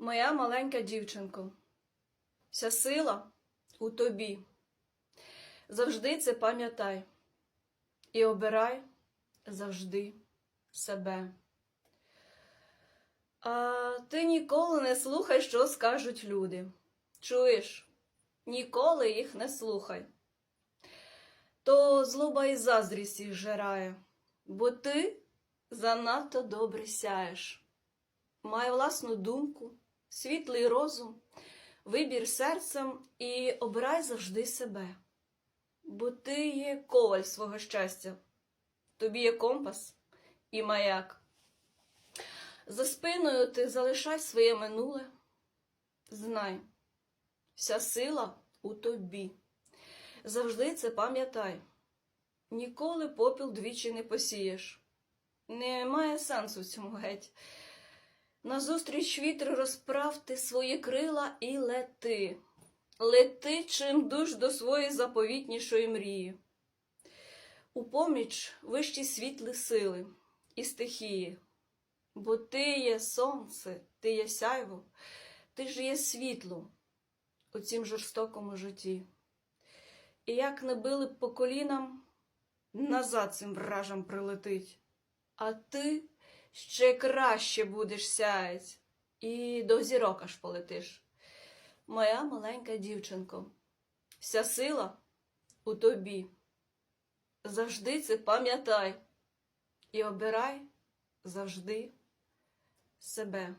Моя маленька дівчинко, вся сила у тобі. Завжди це пам'ятай і обирай завжди себе. А ти ніколи не слухай, що скажуть люди. Чуєш? Ніколи їх не слухай. То злоба і заздрість їх жирає, бо ти занадто добре сяєш. Май власну думку, світлий розум, вибір серцем і обирай завжди себе. Бо ти є коваль свого щастя, тобі є компас і маяк. За спиною ти залишай своє минуле. Знай, вся сила у тобі. Завжди це пам'ятай. Ніколи попіл двічі не посієш. Немає сенсу в цьому геть. Назустріч вітру розправ ти свої крила і лети. Лети чим душ до своєї заповітнішої мрії. У поміч вищі світлі сили і стихії. Бо ти є сонце, ти є сяйво, ти ж є світло у цім жорстокому житті. І як не били б по колінам, назад цим вражам прилетить. А ти ще краще будеш сяять і до зірок аж полетиш. Моя маленька дівчинко, вся сила у тобі. Завжди це пам'ятай і обирай завжди себе.